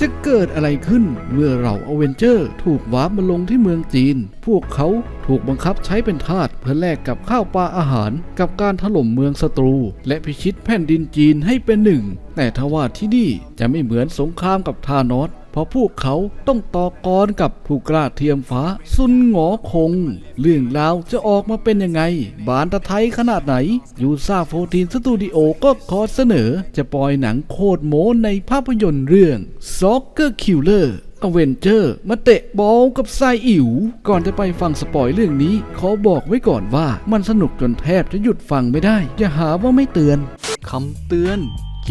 จะเกิดอะไรขึ้นเมื่อเหล่าอเวนเจอร์ ถูกวาร์ปมาลงที่เมืองจีน พวกเขาถูกบังคับใช้เป็นทาสเพื่อแลกกับข้าวปลาอาหาร กับการถล่มเมืองศัตรู และพิชิตแผ่นดินจีนให้เป็นหนึ่ง แต่ทว่าที่นี่จะไม่เหมือนสงครามกับทานอส ราะพวกเขาต้องต่อกรกับผู้กล้าเทียมฟ้า ซุนหงอคง เรื่องราวจะออกมาเป็นยังไง บานตะไทยขนาดไหน ยูซาโฟทีนสตูดิโอก็ขอเสนอ จะปล่อยหนังโคตรโมในภาพยนตร์เรื่อง Soccer Killer อเวนเจอร์มาเตะบอลกับทรายอิ๋วก่อนจะไปฟังสปอยเรื่องนี้ ขอบอกไว้ก่อนว่ามันสนุกจนแทบจะหยุดฟังไม่ได้ อย่าหาว่าไม่เตือนคำเตือน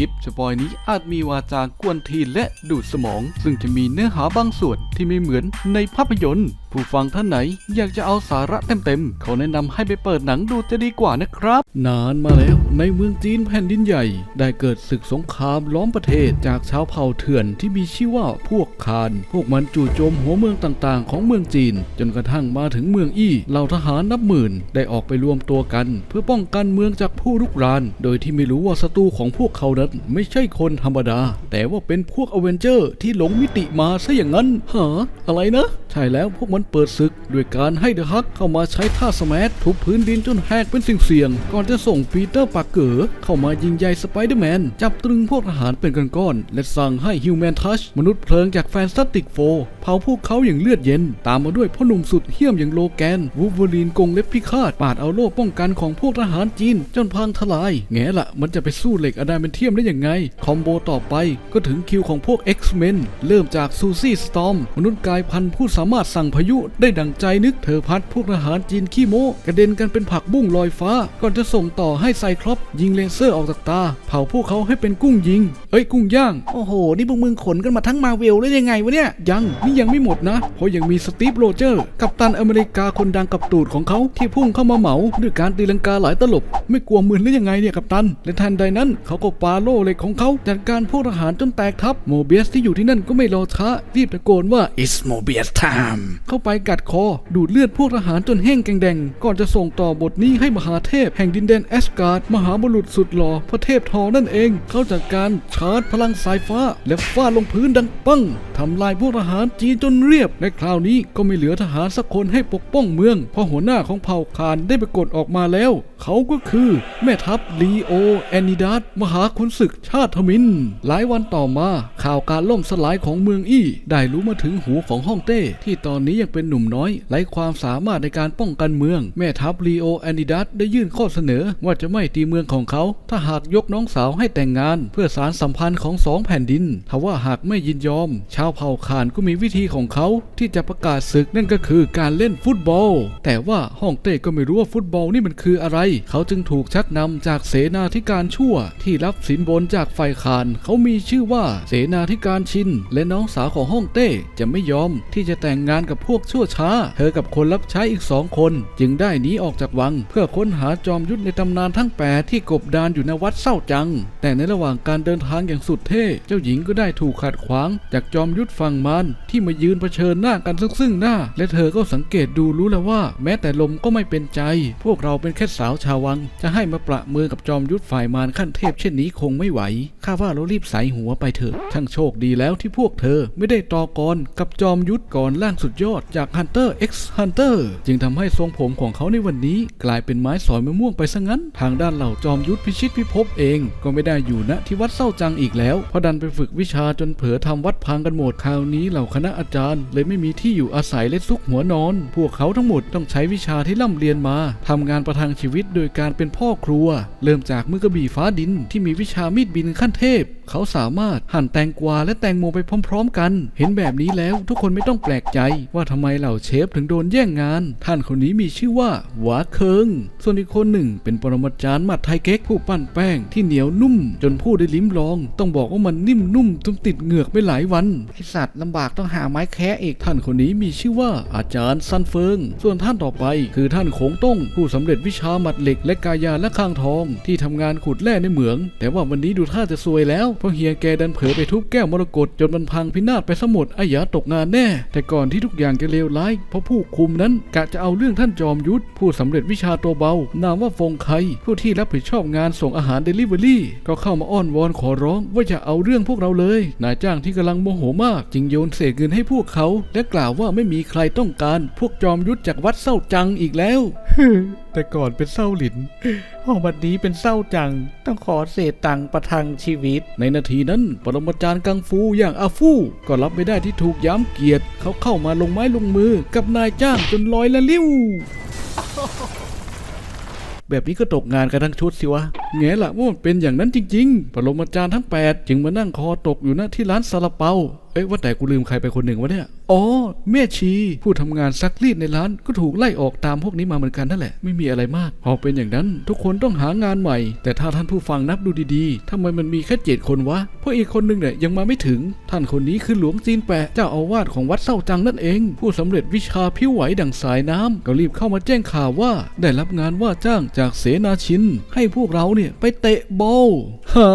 คลิปสปอยนี้อาจมีวาจากวนทีนและดูดสมอง ซึ่งจะมีเนื้อหาบางส่วน ที่ไม่เหมือนในภาพยนตร์ ผู้ฟังท่านไหนอยากจะเอาสาระเต็มๆเขาแนะนำให้ไปเปิดหนังดูจะดีกว่านะครับ นานมาแล้วในเมืองจีนแผ่นดินใหญ่ ได้เกิดศึกสงครามล้อมประเทศจากชาวเผ่าเถื่อนที่มีชื่อว่าพวกคาน พวกมันจู่โจมหัวเมืองต่างๆ ของเมืองจีน จนกระทั่งมาถึงเมืองอี้เหล่าทหารนับหมื่นได้ออกไปรวมตัวกัน เพื่อป้องกันเมืองจากผู้รุกราน โดยที่ไม่รู้ว่าศัตรูของพวกเขานั้นไม่ใช่คนธรรมดา แต่ว่าเป็นพวกอเวนเจอร์ที่หลงมิติมาซะอย่างนั้นหาอะไรนะ ใช่แล้วพวกมันเปิดศึกด้วยการให้เดอะฮักเข้ามาใช้ท่าสมัทุบพื้นดินจนแหกเป็นสิ่งเสี่ยง ก่อนจะส่งปีเตอร์ปากเกอร์เข้ามายิงใหญ่สไปเดอร์แมน จับตรึงพวกทหารเป็นก้อนๆและสั่งให้ฮิวแมนทัชมนุษย์เพลิงจากแฟนตาติกโฟเผาพวกเขาอย่างเลือดเย็น ตามมาด้วยพ่อหนุ่มสุดเหี้ยมอย่างโลแกนวูฟเวอรีนกงเล็บพิฆาตปาดเอาโล่ป้องกันของพวกทหารจีนจนพังทลาย แง่ละมันจะไปสู้เหล็กอะดามเป็นเทียมได้ยังไง คอมโบต่อไปก็ถึงคิวของพวก X-Men เริ่มจากซูซี่สตอมมนุษย์กายพันธุ์ผู้สามารถสั่งพายุได้ดังใจนึกเธอพัดพวกทหารจีนขี้โมกระเด็นกันเป็นผักบุ้งลอยฟ้า ก่อนจะส่งต่อให้ไซคลอปยิงเลเซอร์ออกจากตา เผาพวกเขาให้เป็นกุ้งยิง เอ้ยกุ้งย่าง โอ้โห นี่พวกมึงขนกันมาทั้งมาเวลได้ยังไงวะเนี่ย ยัง นี่ยังไม่หมดนะ เพราะยังมีสตีฟโรเจอร์ กัปตันอเมริกาคนดังกับตูดของเขาที่พุ่งเข้ามาเหมาด้วยการตีลังกาหลายตลบ ไม่กลัวมือหรือยังไงเนี่ยกัปตัน และทันใดนั้นเขาก็ปาโล่เหล็กของเขาจัดการพวกทหารจนแตกทับโมเบียสที่อยู่ที่นั่นก็ไม่รอช้ารีบตะโกนว่า it's Mobius time เข้าไปกัดคอ ดูดเลือดพวกทหารจนแห้งแกงแดง ก่อนจะส่งต่อบทนี้ให้มหาเทพแห่งดินแดนแอสการ์ด มหาบุรุษสุดหล่อพระเทพทอนั่นเอง เข้าจัดการชาร์จพลังสายฟ้า และฟาดลงพื้นดังปังทำลายพวกทหารจีนจนเรียบ และคราวนี้ก็ไม่เหลือทหารสักคนให้ปกป้องเมือง เพราะหัวหน้าของเผ่าคานได้ไปกฏออกมาแล้ว เขาก็คือแม่ทัพลีโอแอนนิดัสมหาขุนศึกชาติทมิน หลายวันต่อมาข่าวการล่มสลายของเมืองอี้ได้รู้มาถึงึงหูของฮ่องเต้ ที่ตอนนี้ยังเป็นหนุ่มน้อยไร้ความสามารถในการป้องกันเมือง แม่ทัพลีโอแอนนิดัสได้ยื่นข้อเสนอว่าจะไม่ตีเมืองของเขา ถ้าหากยกน้องสาวให้แต่งงาน เพื่อสารสัมพันธ์ของสองแผ่นดินทว่าหากไม่ยินยอม ชาวเผ่าคานก็มีวิธีของเขาที่จะประกาศศึกนั่นก็คือการเล่นฟุตบอล แต่ว่าฮ่องเต้ก็ไม่รู้ว่าฟุตบอลนี่มันคืออะไร เขาจึงถูกชักนำจากเสนาธิการชั่ว ที่รับสินบนจากฝ่ายคาน เขามีชื่อว่าเสนาธิการชิน และน้องสาวของฮ่องเต้จะไม่ยอมที่จะแต่งงานกับพวกชั่วช้า เธอกับคนรับใช้อีกสองคน จึงได้หนีออกจากวัง เพื่อค้นหาจอมยุทธในตำนานทั้งแปดที่กบดานอยู่ในวัดเศร้าจัง แต่ในระหว่างการเดินทางอย่างสุดเท่ เจ้าหญิงก็ได้ถูกขัดขวาง จากจอมยุทธฝั่งมารที่มายืนเผชิญหน้ากันซึ่งซึ่งหน้า และเธอก็สังเกตดูรู้แล้วว่า แม้แต่ลมก็ไม่เป็นใจ พวกเราเป็นแค่สาวชาววัง จะให้มาประมือกับจอมยุทธฝ่ายมารขั้นเทพเช่นนี้คงไม่ไหวข้าว่าเรารีบใส่หัวไปเถอะช่างโชคดีแล้วที่พวกเธอไม่ได้ต่อกรกับจอมยุทธก่อนล่างสุดยอดจาก Hunter x Hunter จึงทำให้ทรงผมของเขาในวันนี้กลายเป็นไม้สอยมะม่วงไปซะงั้น ทางด้านเหล่าจอมยุทธพิชิตพิภพเองก็ไม่ได้อยู่ณที่วัดเศร้าจังอีกแล้ว เพราะดันไปฝึกวิชาจนเผลอทำวัดพังกันหมดคราวนี้เหล่าคณะอาจารย์ เลยไม่มีที่อยู่อาศัยและซุกหัวนอน พวกเขาทั้งหมดต้องใช้วิชาที่ร่ำเรียนมาทำงานประทังชีวิตโดยการเป็นพ่อครัว เริ่มจากมือกระบี่ฟ้าดินที่มีวิชามีดบินขั้นเทพ เขาสามารถหั่นแตงกวาและแตงโมไปพร้อม ๆ กัน เห็นแบบนี้แล้วทุกคนไม่ต้องแปลกใจว่าทำไมเหล่าเชฟถึงโดนแย่งงาน ท่านคนนี้มีชื่อว่าหวาเคิง ส่วนอีกคนหนึ่งเป็นปรมาจารย์หมัดไทยเก๊กผู้ปั้นแป้งที่เหนียวนุ่ม จนผู้ได้ลิ้มลอง ต้องบอกว่ามันนิ่มนุ่มจนติดเหงือกไปหลายวันไอสัตว์ลำบากต้องหาไม้แคะอีกท่านคนนี้มีชื่อว่าอาจารย์ซันเฟิง ส่วนท่านต่อไปคือท่านโขงต้งผู้สำเร็จวิชาหมัดเหล็กและกายาและข้างทอง ที่ทำงานขุดแร่ในเหมือง แต่ว่าวันนี้ดูท่าจะซวยแล้วเพราะเฮียแกดันเผลอไปทุบแก้วมรกตจนมันพังพินาศไปสมดอายาตกงานแน่ แต่ก่อนที่ทุกอย่างจะเลวร้ายเพราะผู้คุมนั้นกะจะเอาเรื่องท่านจอมยุทธผู้สำเร็จวิชาตัวเบา นามว่าฟงไคผู้ที่รับผิดชอบงานส่งอาหารเดลิเวอรี่ ก็เข้ามาอ้อนวอนขอร้องว่าจะเอาเรื่องพวกเราเลย นายจ้างที่กำลังโมโหมากจึงโยนเศษเงินให้พวกเขา และกล่าวว่าไม่มีใครต้องการ พวกจอมยุทธจากวัดเศร้าจังอีกแล้ว แต่ก่อนเป็นเศร้าหลินพอวันนี้เป็นเศร้าจัง ต้องขอเศษตังค์ประทังชีวิต ในนาทีนั้น ปรมาจารย์กังฟูอย่างอาฟู่ก็รับไม่ได้ที่ถูกย้ำเกียรติ เขาเข้ามาลงไม้ลงมือกับนายจ้างจนลอยละลิ้ว แบบนี้ก็ตกงานกันทั้งชุดสิวะ แง่ละว่ามันเป็นอย่างนั้นจริงๆปรมาจารย์ทั้ง 8 จึงมานั่งคอตกอยู่หน้าที่ร้านซาลาเปา เอ้ยว่าแต่กูลืมใครไปคนหนึ่งวะเนี่ย อ๋อแม่ชี ผู้ทำงานซักรีดในร้านก็ถูกไล่ออกตามพวกนี้มาเหมือนกันนั่นแหละ ไม่มีอะไรมาก พอเป็นอย่างนั้น ทุกคนต้องหางานใหม่ แต่ถ้าท่านผู้ฟังนับดูดีๆทำไมมันมีแค่เจ็ดคนวะ เพราะอีกคนหนึงเนี่ยยังมาไม่ถึง ท่านคนนี้คือหลวงจีนแปะเจ้าอาวาสของวัดเศร้าจังนั่นเอง ผู้สำเร็จวิชาผิวไหวดั่งสายน้ำก็รีบเข้ามาแจ้งข่าวว่า ได้รับงานว่าจ้างจากเสนาชินให้พวกเราเนี่ย ไปเตะบอลฮะ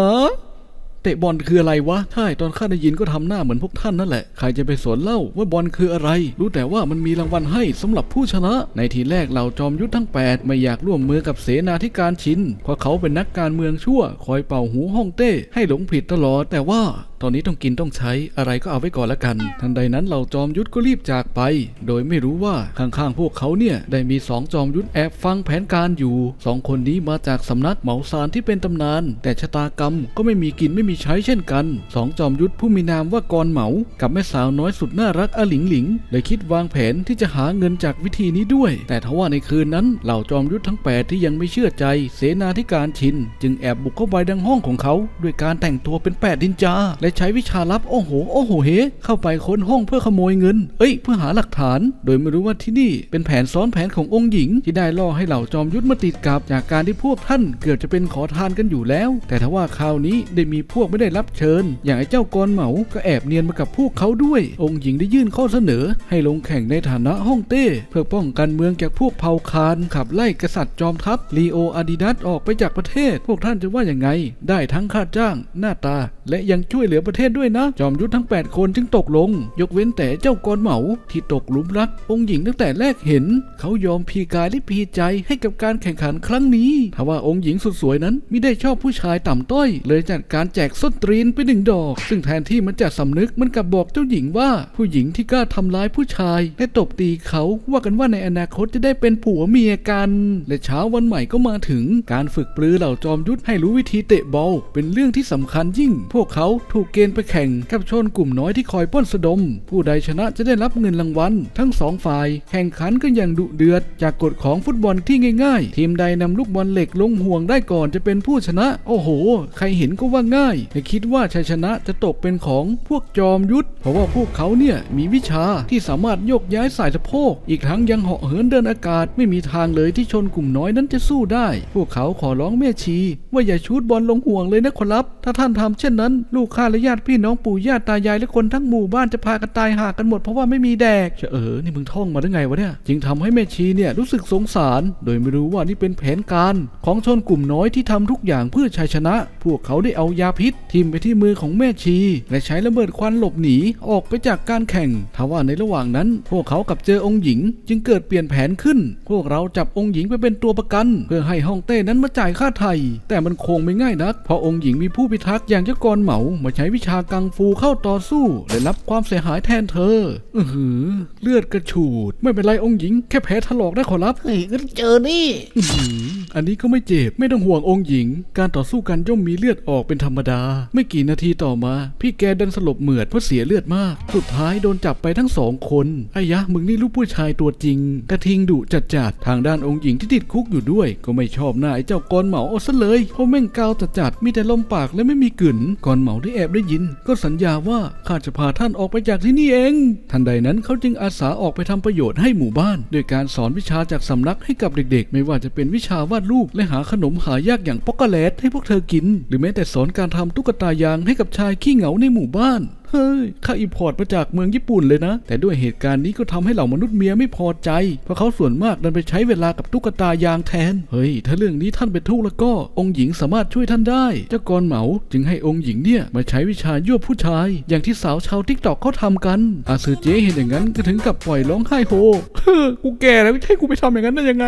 เตะบอลคืออะไรวะ ใช่ ตอนข้าได้ยินก็ทำหน้าเหมือนพวกท่านนั่นแหละ ใครจะไปสนเล่าว่าบอลคืออะไร รู้แต่ว่ามันมีรางวัลให้สำหรับผู้ชนะ ในทีแรกเหล่าจอมยุทธทั้ง 8 ไม่อยากร่วมมือกับเสนาธิการชินเพราะเขาเป็นนักการเมืองชั่ว คอยเป่าหูห้องเต้ให้หลงผิดตลอด แต่ว่าตอนนี้ต้องกินต้องใช้อะไรก็เอาไว้ก่อนละกัน ทันใดนั้นเหล่าจอมยุทธก็รีบจากไป โดยไม่รู้ว่าข้างๆพวกเขาเนี่ยได้มีสองจอมยุทธแอบฟังแผนการอยู่สองคนนี้มาจากสำนักเหมาซานที่เป็นตำนาน แต่ชะตากรรมก็ไม่มีกินไม่มีใช้เช่นกันสองจอมยุทธผู้มีนามว่ากรเหมา กับแม่สาวน้อยสุดน่ารักอหลิงหลิงเลยคิดวางแผนที่จะหาเงินจากวิธีนี้ด้วย แต่ทว่าในคืนนั้นเหล่าจอมยุทธทั้งแปดที่ยังไม่เชื่อใจ เสนาธิการชิน จึงแอบบุกเข้าไปดังห้องของเขา ด้วยการแต่งตัวเป็นแปดดินจาและใช้วิชาลับโอ้โห โอ้โหเฮเข้าไปค้นห้องเพื่อขโมยเงิน เอ้ย เพื่อหาหลักฐาน โดยไม่รู้ว่าที่นี่เป็นแผนซ้อนแผนขององค์หญิง ที่ได้ล่อให้เหล่าจอมยุทธมาติดกับจากการที่พวกท่านเกือบจะเป็นขอทานกันอยู่แล้ว แต่ทว่าคราวนี้ได้มีพวกไม่ได้รับเชิญ อย่างไอ้เจ้ากรเหมาก็แอบเนียนมากับพวกเขาด้วย องค์หญิงได้ยื่นข้อเสนอ ให้ลงแข่งในฐานะห้องเต้ เพื่อป้องกันเมืองจากพวกเผ่าคานขับไล่กษัตริย์จอมทัพลีโออาดิดัสออกไปจากประเทศ พวกท่านจะว่าอย่างไง ได้ทั้งค่าจ้างหน้าตา และยังช่วยเหลือประเทศด้วยนะ จอมยุทธทั้ง 8 คนจึงตกลง ยกเว้นแต่เจ้ากรเหมาที่ตกหลุมรัก องค์หญิงตั้งแต่แรกเห็น เขายอมพีกายและพีใจให้กับการแข่งขันครั้งนี้ทว่าองค์หญิงสุดสวยนั้นไม่ได้ชอบผู้ชายต่ำต้อย เลยจัดการแจกส้นตรีนไปหนึ่งดอก ซึ่งแทนที่มันจะสำนึกมันกลับบอกเจ้าหญิงว่าผู้หญิงที่กล้าทำร้ายผู้ชาย และตบตีเขาว่ากันว่าในอนาคตจะได้เป็นผัวเมียกัน และเช้าวันใหม่ก็มาถึงการฝึกปรือเหล่าจอมยุทธให้รู้วิธีเตะบอลเป็นเรื่องที่สำคัญยิ่ง พวกเขาถูกเกณฑ์ไปแข่งกับชนกลุ่มน้อยที่คอยป้นสะดม ผู้ใดชนะจะได้รับเงินรางวัลทั้งสองฝ่าย แข่งขันกันอย่างดุเดือด จากกฎของฟุตบอลที่ง่ายๆ ทีมใดนำลูกบอลเหล็กลงห่วงได้ก่อนจะเป็นผู้ชนะ โอ้โห ใครเห็นก็ว่าง่ายแต่คิดว่าชัยชนะจะตกเป็นของพวกจอมยุทธเพราะว่าพวกเขาเนี่ยมีวิชาที่สามารถโยกย้ายสายสะโพก อีกทั้งยังเหาะเหินเดินอากาศไม่มีทางเลยที่ชนกลุ่มน้อยนั้นจะสู้ได้ พวกเขาขอร้องแม่ชี ว่าอย่าชูดบอลลงห่วงเลยนะขอรับ ถ้าท่านทำเช่นนั้น ลูกข้าและญาติพี่น้องปู่ย่าตายายและคนทั้งหมู่บ้านจะพากันตายหากันหมดเพราะว่าไม่มีแดกเออ นี่มึงท่องมาได้ไงวะเนี่ย จึงทำให้แม่ชีเนี่ยรู้สึกสงสาร โดยไม่รู้ว่านี่เป็นแผนการของชนกลุ่มน้อยที่ทำทุกอย่างเพื่อชัยชนะ พวกเขาได้เอายาพิษทิ่มไปที่มือของแม่ชี และใช้ระเบิดควันหลบหนีออกไปจากการแข่งทว่าในระหว่างนั้น พวกเขากับเจอองค์หญิง จึงเกิดเปลี่ยนแผนขึ้น พวกเราจับองค์หญิงไปเป็นตัวประกัน เพื่อให้ฮ่องเต้นั้นมาจ่ายค่าไถ่แต่มันคงไม่ง่ายนักเพราะองค์หญิงมีผู้พิทักษ์อย่างเจ้ากรเหมามาใช้วิชากังฟูเข้าต่อสู้และรับความเสียหายแทนเธอ อือหือ เลือดกระฉูด ไม่เป็นไรองค์หญิงแค่แผลถลอกได้ขอรับเฮ้ยก็เจอนี่ อื้อหือ อันนี้ก็ไม่เจ็บไม่ต้องห่วงองค์หญิง การต่อสู้กันย่อมมีเลือดออกเป็นธรรมดา ไม่กี่นาทีต่อมา พี่แกดันสลบเหมือดเพราะเสียเลือดมาก สุดท้ายโดนจับไปทั้งสองคนไอ้ยะมึงนี่ลูกผู้ชายตัวจริง กระทิงดุจัดจัดๆทางด้านองค์หญิงที่ติดคุกอยู่ด้วย ก็ไม่ชอบหน้าไอ้เจ้ากรเหมาเอาซะเลยเพราะแม่งกาวจัดจัดๆมีแต่ลมปากและไม่มีกลิ่นกรเหมาได้แอบได้ยิน ก็สัญญาว่าข้าจะพาท่านออกไปจากที่นี่เอง ทันใดนั้นเขาจึงอาสาออกไปทำประโยชน์ให้หมู่บ้าน โดยการสอนวิชาจากสำนักให้กับเด็กๆ ไม่ว่าจะเป็นวิชาวาดรูปและหาขนมหายากอย่างป๊อกโกแลตให้พวกเธอกิน หรือแม้แต่สอนการทำตุ๊กตายางให้กับชายขี้เหงาในหมู่บ้าน ฮ้ย ข้าอิมพอร์ตมาจากเมืองญี่ปุ่นเลยนะ แต่ด้วยเหตุการณ์นี้ก็ทำให้เหล่ามนุษย์เมียไม่พอใจ เพราะเขาส่วนมากดันไปใช้เวลากับตุ๊กตายางแทน เฮ้ย ถ้าเรื่องนี้ท่านเป็นทุกข์แล้วก็ องค์หญิงสามารถช่วยท่านได้ เจ้ากรเหมาจึงให้องค์หญิงเนี่ยมาใช้วิชายั่วผู้ชาย อย่างที่สาวชาวทิกตอกเขาทำกัน อาซือเจ๊เห็นอย่างนั้นก็ถึงกับปล่อยร้องไห้โฮเฮ้กูแก่แล้วไม่ใช่กูไปทำอย่างนั้นได้ยังไง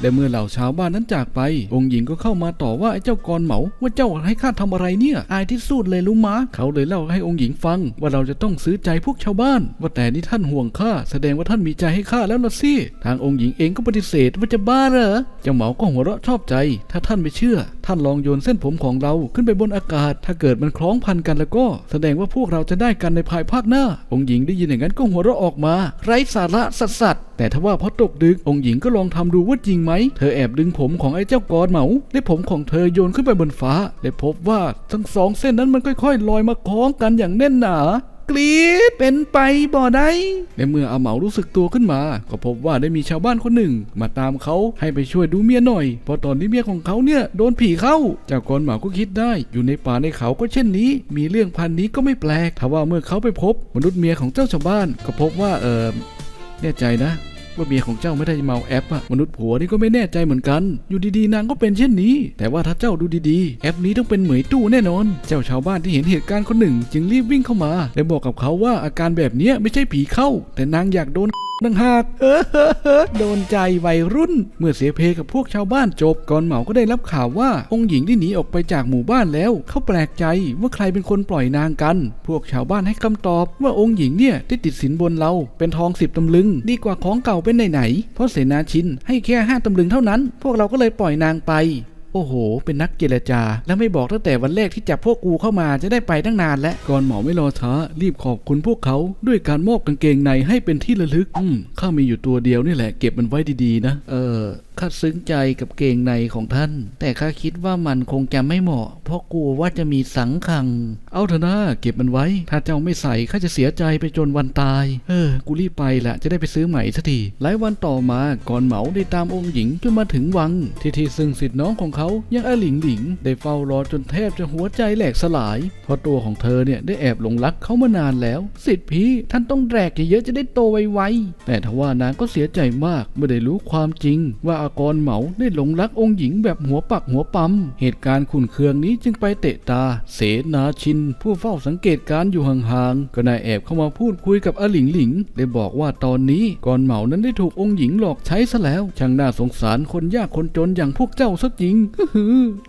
และเมื่อเหล่าชาวบ้านนั้นจากไป องค์หญิงก็เข้ามาต่อว่าไอ้เจ้ากรเหมาว่าเจ้าให้ข้าทำอะไรเนี่ย อายที่สุดเลยรู้มะเขาเลยเล่าให้องค์หญิงฟังว่าเราจะต้องซื้อใจพวกชาวบ้าน ว่าแต่นี่ท่านห่วงข้าแสดงว่าท่านมีใจให้ข้าแล้วละสิทางองค์หญิงเองก็ปฏิเสธว่าจะบ้าเหรอเจ้าเหมาก็หัวเราะชอบใจ ถ้าท่านไม่เชื่อ ท่านลองโยนเส้นผมของเราขึ้นไปบนอากาศ ถ้าเกิดมันคล้องพันกันแล้วก็ แสดงว่าพวกเราจะได้กันในภายภาคหน้า องค์หญิงได้ยินอย่างนั้นก็หัวเราะออกมา ไร้สาระสัสสัส แต่ถ้าว่าพอตกดึกองค์หญิงก็ลองทำดูว่าจริงไหม เธอแอบดึงผมของไอ้เจ้ากรเหมาและผมของเธอโยนขึ้นไปบนฟ้า และพบว่าทั้งสองเส้นนั้นมันค่อยๆ ลอยมาคล้องกันอย่างแน่นหนากรีดเป็นไปบ่ได้ในเมื่ออาเหมารู้สึกตัวขึ้นมา ก็พบว่าได้มีชาวบ้านคนหนึ่ง มาตามเขาให้ไปช่วยดูเมียหน่อย เพราะตอนนี้เมียของเขาเนี่ยโดนผีเข้าเจ้ากรเหมาก็คิดได้ อยู่ในป่าในเขาก็เช่นนี้ มีเรื่องพันนี้ก็ไม่แปลกถ้าว่าเมื่อเขาไปพบมนุษย์เมียของเจ้าชาวบ้าน ก็พบว่าเออแน่ใจนะ ว่าเมียของเจ้าไม่ได้เมาแอปอะมนุษย์ผัวนี่ก็ไม่แน่ใจเหมือนกัน อยู่ดีๆนางก็เป็นเช่นนี้ แต่ว่าถ้าเจ้าดูดีๆ แอปนี้ต้องเป็นเหมยตู้แน่นอน เจ้าชาวบ้านที่เห็นเหตุการณ์คนหนึ่ง จึงรีบวิ่งเข้ามาและบอกกับเขาว่าอาการแบบนี้ไม่ใช่ผีเข้า แต่นางอยากโดน ดังหากเออโดนใจวัยรุ่น เมื่อเสียเพกับพวกชาวบ้านจบ ก่อนเหมาก็ได้รับข่าวว่าองค์หญิงได้หนีออกไปจากหมู่บ้านแล้ว เขาแปลกใจว่าใครเป็นคนปล่อยนางกัน พวกชาวบ้านให้คำตอบว่าองค์หญิงเนี่ยได้ติดสินบนเรา เป็นทองสิบตำลึง ดีกว่าของเก่าเป็นไหนๆเพราะเสนาชินให้แค่ห้าตำลึงเท่านั้น พวกเราก็เลยปล่อยนางไป โอ้โห เป็นนักเจรจา แล้วไม่บอกตั้งแต่วันแรกที่จับพวกกูเข้ามาจะได้ไปตั้งนานแล้วก่อนหมอไม่รอช้า รีบขอบคุณพวกเขาด้วยการมอบกางเกงในให้เป็นที่ระลึก อืมข้ามีอยู่ตัวเดียวนี่แหละเก็บมันไว้ดีๆนะ เออ ข้าซึ้งใจกับเกงในของท่าน แต่ข้าคิดว่ามันคงจะไม่เหมาะ เพราะกลัวว่าจะมีสังขัง เอาเถอะนะเก็บมันไว้ ถ้าเจ้าไม่ใส่ข้าจะเสียใจไปจนวันตาย เออ กูรีบไปละจะได้ไปซื้อใหม่สักทีหลายวันต่อมาก่อนเหมาได้ตามองค์หญิงจนมาถึงวัง ที่ที่ซึ่งสิทธิน้องของเขายังอาหลิงหลิง ได้เฝ้ารอจนแทบจะหัวใจแหลกสลาย เพราะตัวของเธอเนี่ยได้แอบหลงรักเขามานานแล้วสิทธิพี่ท่านต้องแดกเยอะๆจะได้โตไวๆแต่ทว่านางก็เสียใจมากเมื่อได้รู้ความจริงว่าอากรเหมาได้หลงรักองค์หญิงแบบหัวปักหัวปั๊ม เหตุการณ์ขุนเคืองนี้จึงไปเตะตา เสนาชิน ผู้เฝ้าสังเกตการณ์อยู่ห่างๆก็ได้แอบเข้ามาพูดคุยกับอหลิงหลิงได้บอกว่าตอนนี้กรเหมานั้นได้ถูกองค์หญิงหลอกใช้ซะแล้วช่างน่าสงสารคนยากคนจนอย่างพวกเจ้าซะจริง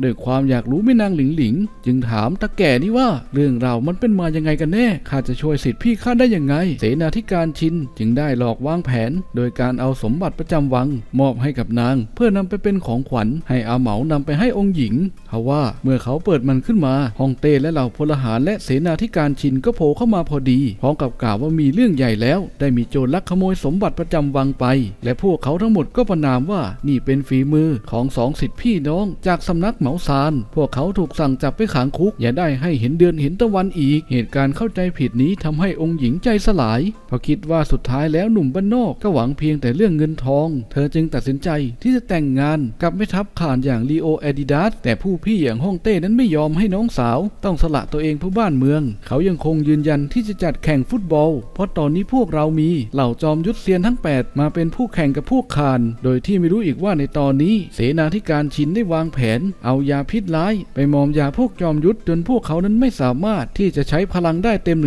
ด้วยความอยากรู้ไม่นางหลิงหลิง จึงถามตาแก่นี่ว่า เรื่องราวมันเป็นมายังไงกันแน่ข้าจะช่วยสิทธิพี่ข้าได้ยังไง เสนาธิการชินจึงได้หลอกวางแผน โดยการเอาสมบัติประจำวัง มอบให้กับนางเพื่อนำไปเป็นของขวัญ ให้อาเหมานำไปให้องค์หญิงทว่าเมื่อเขาเปิดมันขึ้นมาฮองเต้และเหล่าพลหารและเสนาธิการชินก็โผล่เข้ามาพอดีพร้อมกับกล่าวว่ามีเรื่องใหญ่แล้ว ได้มีโจรลักขโมยสมบัติประจำวังไป และพวกเขาทั้งหมดก็ประนามว่านี่เป็นฝีมือของสองสิทธิพี่น้อง จากสำนักเหมาซาน พวกเขาถูกสั่งจับไปขังคุก อย่าได้ให้เห็นเดือนเห็นตะวันอีก เหตุการณ์เข้าใจผิดนี้ทำให้องค์หญิงใจสลายเพราะคิดว่าสุดท้ายแล้วหนุ่มบ้านนอกก็หวังเพียงแต่เรื่องเงินทอง เธอจึงตัดสินใจที่จะแต่งงานกับแม่ทัพข่านอย่างลีโอแอดิดาสแต่ผู้พี่อย่างฮ่องเต้นั้นไม่ยอมให้น้องสาว ต้องสละตัวเองเพื่อบ้านเมือง เขายังคงยืนยันที่จะจัดแข่งฟุตบอล เพราะตอนนี้พวกเรามีเหล่าจอมยุทธเซียนทั้ง 8 มาเป็นผู้แข่งกับพวกคาน โดยที่ไม่รู้อีกว่าในตอนนี้ เสนาธิการชินได้วางแผน เอายาพิษร้าย ไปมอมยาพวกจอมยุทธจนพวกเขานั้นไม่สามารถที่จะใช้พลังได้เต็ม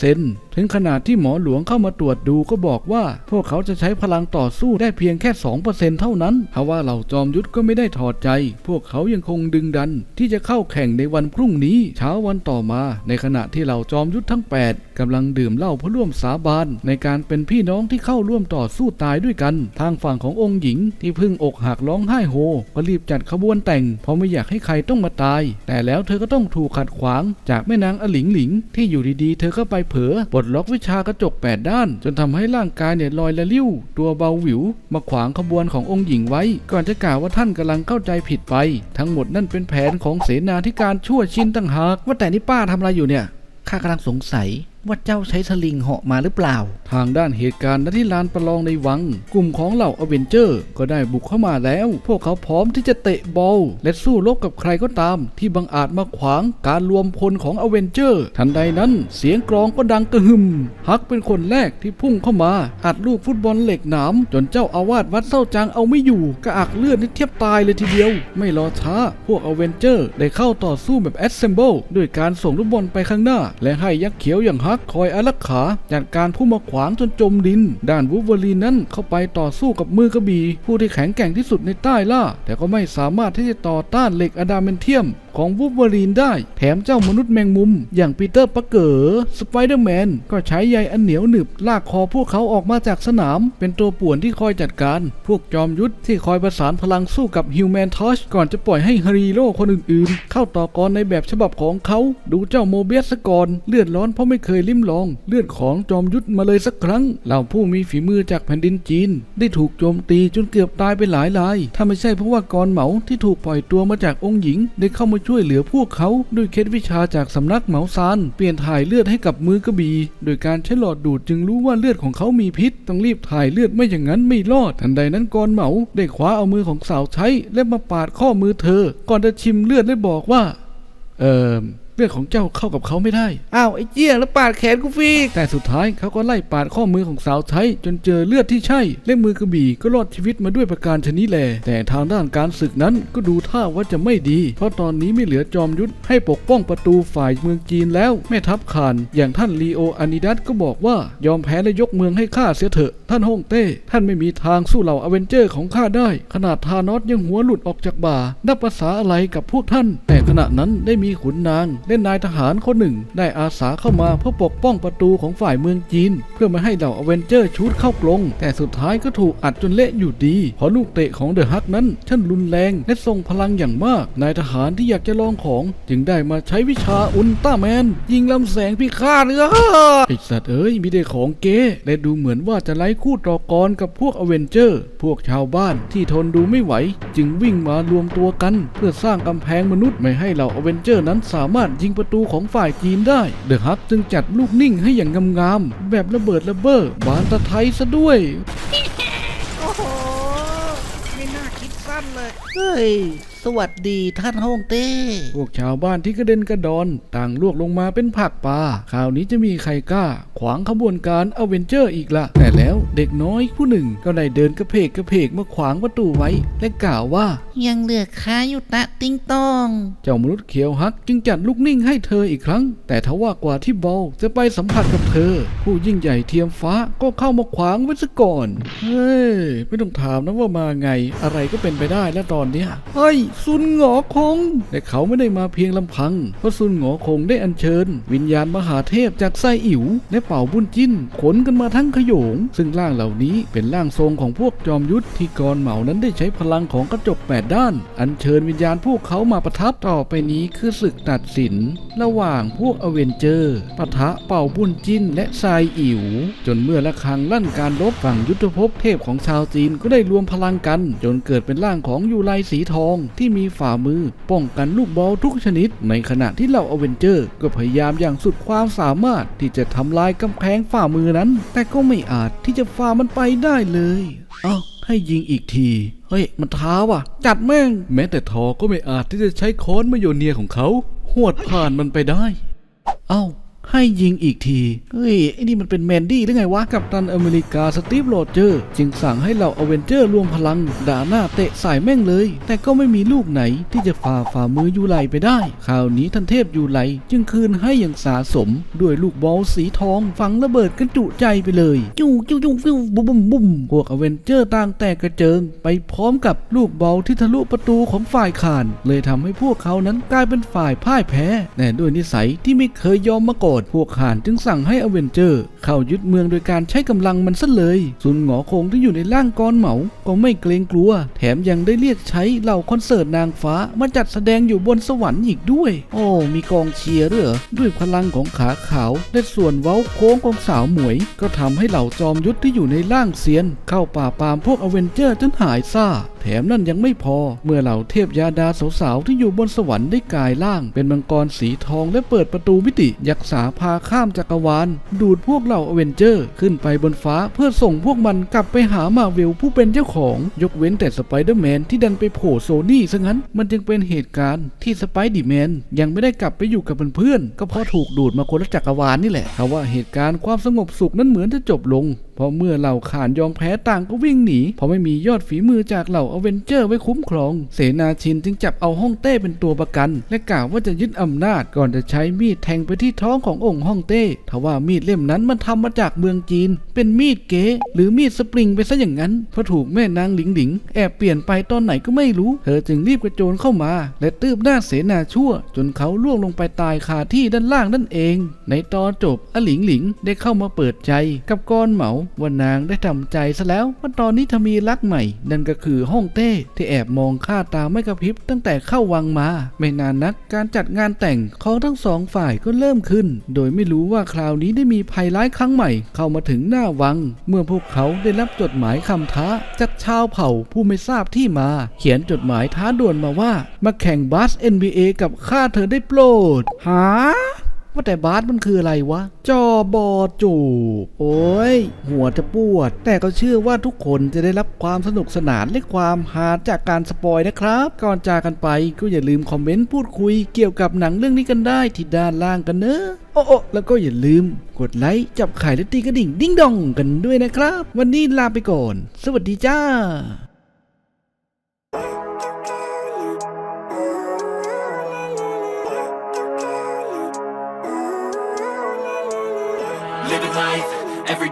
100%ถึงขนาดที่หมอหลวงเข้ามาตรวจดูก็บอกว่า พวกเขาจะใช้พลังต่อสู้ได้เพียงแค่ 2%เท่านั้นทว่าเหล่าจอมยุทธก็ไม่ได้ถอดใจ พวกเขายังคงดึงดัน ที่จะเข้าแข่งในวันพรุ่งนี้เช้าวันต่อมา ในขณะที่เหล่าจอมยุทธทั้ง 8 กำลังดื่มเหล้าเพื่อร่วมสาบานในการเป็นพี่น้องที่เข้าร่วมต่อสู้ตายด้วยกัน ทางฝั่งขององค์หญิงที่เพิ่งอกหักร้องไห้โฮก็รีบจัดขบวนแต่ง เพราะไม่อยากให้ใครต้องมาตาย แต่แล้วเธอก็ต้องถูกขัดขวาง จากแม่นางอหลิงหลิง ที่อยู่ดีๆ เธอก็ไปเผลอปลดล็อกวิชากระจกแปดด้าน จนทำให้ร่างกายเนี่ยลอยละลิ้ว ตัวเบาหวิว มาขวางขบวนขององค์หญิงไว้ ก่อนจะกล่าวว่าท่านกำลังเข้าใจผิดไป ทั้งหมดนั่นเป็นแผนของเสนาธิการชั่วชินต่างหากว่าแต่นี่ป้าทำอะไรอยู่เนี่ยข้ากำลังสงสัย ว่าเจ้าใช้สลิงเหาะมาหรือเปล่า ทางด้านเหตุการณ์ณที่ลานประลองในวัง กลุ่มของเหล่าอเวนเจอร์ ก็ได้บุกเข้ามาแล้ว พวกเขาพร้อมที่จะเตะบอลและสู้รบกับใครก็ตาม ที่บังอาจมาขวางการรวมพลของอเวนเจอร์ ทันใดนั้นเสียงกรองก็ดังกระหึ่มฮักเป็นคนแรกที่พุ่งเข้ามาอัดลูกฟุตบอลเหล็กหนามจนเจ้าอาวาสวัดเศร้าจางเอาไม่อยู่กระอักเลือดนี่เทียบตายเลยทีเดียว ไม่รอช้า พวกอเวนเจอร์ ได้เข้าต่อสู้แบบแอสเซมเบิลด้วยการส่งลูกบอลไปข้างหน้า และให้ยักษ์เขียวอย่างฮักคอยอารักขาจัดการผู้มาขวางจนจมดิน ด้านวูเวอรีนนั้นเข้าไปต่อสู้กับมือกระบี่ผู้ที่แข็งแกร่งที่สุดในใต้ล่า แต่ก็ไม่สามารถที่จะต่อต้านเหล็กอะดามนเทียม ของวูฟเวอรีนได้ แถมเจ้ามนุษย์แมงมุม อย่างปีเตอร์ปักเกอร์สไปเดอร์แมนก็ใช้ใยอันเหนียวหนึบลากคอพวกเขาออกมาจากสนาม เป็นตัวป่วนที่คอยจัดการ พวกจอมยุทธที่คอยประสานพลังสู้กับฮิวแมนทอชก่อนจะปล่อยให้ฮารีโร่คนอื่นๆ เข้าต่อกรในแบบฉบับของเขา ดูเจ้าโมเบียสก่อนเลือดร้อนเพราะไม่เคยลิ้มลอง เลือดของจอมยุทธมาเลยสักครั้งเหล่าผู้มีฝีมือจากแผ่นดินจีน ได้ถูกโจมตีจนเกือบตายไปหลายราย ถ้าไม่ใช่เพราะว่ากรเหมาที่ถูกปล่อยตัวมาจากองค์หญิงได้เข้ามาช่วยเหลือพวกเขาด้วยเคล็ดวิชาจากสำนักเหมาซานเปลี่ยนถ่ายเลือดให้กับมือกระบี่ โดยการใช้หลอดดูดจึงรู้ว่าเลือดของเขามีพิษ ต้องรีบถ่ายเลือดไม่อย่างนั้นไม่รอด ทันใดนั้นกอนเหมาได้คว้าเอามือของสาวใช้และมาปาดข้อมือเธอ ก่อนจะชิมเลือดและบอกว่า เอ่อ เลือดของเจ้าเข้ากับเขาไม่ได้ อ้าวไอ้เจี้ยแล้วปาดแขนกูฟรีแต่สุดท้ายเขาก็ไล่ปาดข้อมือของสาวใช้จนเจอเลือดที่ใช่และมือกระบี่ก็รอดชีวิตมาด้วยประการชนิดแล แต่ทางด้านการศึกนั้นก็ดูท่าว่าจะไม่ดี เพราะตอนนี้ไม่เหลือจอมยุทธให้ปกป้องประตูฝ่ายเมืองจีนแล้ว แม่ทัพขาน อย่างท่านลีโออานิดัสก็บอกว่ายอมแพ้และยกเมืองให้ข้าเสียเถอะ ท่านฮ่องเต้ ท่านไม่มีทางสู้เหล่าอเวนเจอร์ของข้าได้ ขนาดทานอสยังหัวหลุดออกจากบ่านับภาษาอะไรกับพวกท่าน แต่ขณะนั้นได้มีขุนนางและนายทหารคนหนึ่ง ได้อาสาเข้ามาเพื่อปกป้องประตูของฝ่ายเมืองจีน เพื่อไม่ให้เหล่าอเวนเจอร์ชุดเข้ากรงแต่สุดท้ายก็ถูกอัดจนเละอยู่ดีเพราะลูกเตะของเดอะฮักนั้นช่างรุนแรงและทรงพลังอย่างมาก นายทหารที่อยากจะลองของ จึงได้มาใช้วิชาอุลตร้าแมน ยิงลำแสงพิฆาตเนื้อไอสัตว์เอ้ยมีแต่ของเก๋และดูเหมือนว่าจะไล่คู่ต่อกรกับพวกอเวนเจอร์ พวกชาวบ้านที่ทนดูไม่ไหว จึงวิ่งมารวมตัวกัน เพื่อสร้างกำแพงมนุษย์ไม่ให้เหล่าอเวนเจอร์นั้นสามารถยิงประตูของฝ่ายจีนได้ เดอะฮักจึงจัดลูกนิ่งให้อย่างงามๆแบบระเบิดระเบ้อบานตะไทยซะด้วย โอ้โห ไม่น่าคิดสั้นเลย เฮ้ย สวัสดีท่านฮ่องเต้ พวกชาวบ้านที่กระเด็นกระดอน ต่างลวกลงมาเป็นผักปลาคราวนี้จะมีใครกล้า ขวางขบวนการอเวนเจอร์อีกละแต่แล้วเด็กน้อยผู้หนึ่งก็ได้เดินกระเพกกระเพกมาขวางประตูไว้ และกล่าวว่า ยังเหลือค้าอยู่ตะติงตอง เจ้ามนุษย์เขียวฮักจึงจัดลูกนิ่งให้เธออีกครั้ง แต่ทว่ากว่าที่บอลจะไปสัมผัสกับเธอ ผู้ยิ่งใหญ่เทียมฟ้าก็เข้ามาขวางไว้ซะก่อน เฮ้ยไม่ต้องถามนะว่ามาไง อะไรก็เป็นไปได้แล้วตอนเนี้ยเฮ้ยซุนหงอคง แต่เขาไม่ได้มาเพียงลำพัง เพราะซุนหงอคงได้อัญเชิญ วิญญาณมหาเทพจากไส้อิ๋วและเป่าบุญจิ้น ขนกันมาทั้งขโยง ซึ่งร่างเหล่านี้เป็นร่างทรงของพวกจอมยุทธที่กรเหมานั้นได้ใช้พลังของกระจกแปดด้าน อัญเชิญวิญญาณพวกเขามาประทับต่อไปนี้คือศึกตัดสิน ระหว่างพวกอเวนเจอร์ปะทะเป่าบุญจิ้น และทรายอิ๋วจนเมื่อละครังลั่นการรบฝั่งยุทธภพเทพของชาวจีนก็ได้รวมพลังกัน จนเกิดเป็นร่างของยูไลสีทองที่มีฝ่ามือ ป้องกันลูกบอลทุกชนิด ในขณะที่เหล่าอเวนเจอร์ ก็พยายามอย่างสุดความสามารถที่จะทำลายกำแพงฝ่ามือนั้น แต่ก็ไม่อาจที่จะฝ่ามันไปได้เลยเอ้าให้ยิงอีกที เฮ้ย มันท้าว่ะ จัดแม่ง แม้แต่ทอก็ไม่อาจที่จะใช้ค้อนมโยเนียของเขาหวดผ่านมันไปได้ เอ้า ให้ยิงอีกที เฮ้ย ไอ้นี่มันเป็นแมนดี้หรือไงวะ กับตันอเมริกาสตีฟโรเจอร์ จึงสั่งให้เหล่าอเวนเจอร์รวมพลัง ด่าหน้าเตะใส่แม่งเลย แต่ก็ไม่มีลูกไหนที่จะฝ่าฝ่ามือยูไลไปได้ คราวนี้ท่านเทพยูไลจึงคืนให้อย่างสาสม ด้วยลูกบอลสีทองฝังระเบิดกระจุใจไปเลย จู้จู้จู้ฟิวบุ้มบุ้มบุมพวกอเวนเจอร์ต่างแตกกระเจิง ไปพร้อมกับลูกบอลที่ทะลุประตูของฝ่ายขาน เลยทำให้พวกเขานั้นกลายเป็นฝ่ายพ่ายแพ้แต่ด้วยนิสัยที่ไม่เคยยอมมาก่อนพวกข่านจึงสั่งให้อเวนเจอร์ เข้ายึดเมืองโดยการใช้กำลังมันซะเลย ซุนหงอคงที่อยู่ในร่างกรเหมา ก็ไม่เกรงกลัว แถมยังได้เรียกใช้เหล่าคอนเสิร์ตนางฟ้ามาจัดแสดงอยู่บนสวรรค์อีกด้วย โอ้ มีกองเชียร์เหรอด้วยพลังของขาขาว และส่วนเว้าโค้งของสาวหมวย ก็ทำให้เหล่าจอมยุทธที่อยู่ในร่างเซียน เข้าป่าปามพวกอเวนเจอร์จนหายซ่า แถมนั่นยังไม่พอ เมื่อเหล่าเทพยาดาสาวๆที่อยู่บนสวรรค์ได้กลายร่าง เป็นมังกรสีทองและเปิดประตูมิติยักษาพาข้ามจักรวาล ดูดพวกเหล่าอเวนเจอร์ ขึ้นไปบนฟ้าเพื่อส่งพวกมันกลับไปหามาเวลผู้เป็นเจ้าของ ยกเว้นแต่สไปเดอร์แมนที่ดันไปโผล่โซนี่ซะงั้นมันจึงเป็นเหตุการณ์ที่สไปเดอร์แมนยังไม่ได้กลับไปอยู่กับเพื่อนๆก็เพราะถูกดูดมาคนละจักรวาลนี่แหละทว่าเหตุการณ์ความสงบสุขนั้นเหมือนจะจบลง เพราะเมื่อเหล่าข่านยอมแพ้ต่างก็วิ่งหนี เพราะไม่มียอดฝีมือจากเหล่าอเวนเจอร์ไว้คุ้มครอง เสนาชินจึงจับเอาฮ่องเต้เป็นตัวประกัน และกล่าวว่าจะยึดอำนาจก่อนจะใช้มีดแทงไปที่ท้องขององค์ฮ่องเต้ทว่ามีดเล่มนั้นมันทำมาจากเมืองจีน เป็นมีดเก๋หรือมีดสปริงไปซะอย่างนั้นเพราะถูกแม่นางหลิงหลิงแอบเปลี่ยนไปตอนไหนก็ไม่รู้ เธอจึงรีบกระโจนเข้ามา และตืบหน้าเสนาชั่ว จนเขาล่วงลงไปตายคาที่ด้านล่างนั่นเอง ในตอนจบอหลิงหลิงได้เข้ามาเปิดใจกับกอนเหมาว่านางได้ทำใจซะแล้วว่าตอนนี้เธอมีรักใหม่ นั่นก็คือฮ่องเต้ที่แอบมองข้าตาไม่กระพริบตั้งแต่เข้าวังมา ไม่นานนักการจัดงานแต่งของทั้งสองฝ่ายก็เริ่มขึ้น โดยไม่รู้ว่าคราวนี้ได้มีภัยร้ายครั้งใหม่ เข้ามาถึงหน้าวัง เมื่อพวกเขาได้รับจดหมายคำท้า จากชาวเผ่าผู้ไม่ทราบที่มา เขียนจดหมายท้าด่วนมาว่า มาแข่งบาส NBA กับข้าเธอได้โปรดหา ว่าแต่บาสมันคืออะไรวะ จอบอจูบ โอ้ย หัวจะปวด แต่ก็เชื่อว่าทุกคนจะได้รับความสนุกสนานและความฮาจากการสปอยนะครับ ก่อนจากกันไปก็อย่าลืมคอมเมนต์พูดคุยเกี่ยวกับหนังเรื่องนี้กันได้ที่ด้านล่างกันเนอะโอ้โอ้แล้วก็อย่าลืมกดไลค์จับไข่และตีกระดิ่ง ดิ้งดองกันด้วยนะครับ วันนี้ลาไปก่อน สวัสดีจ้า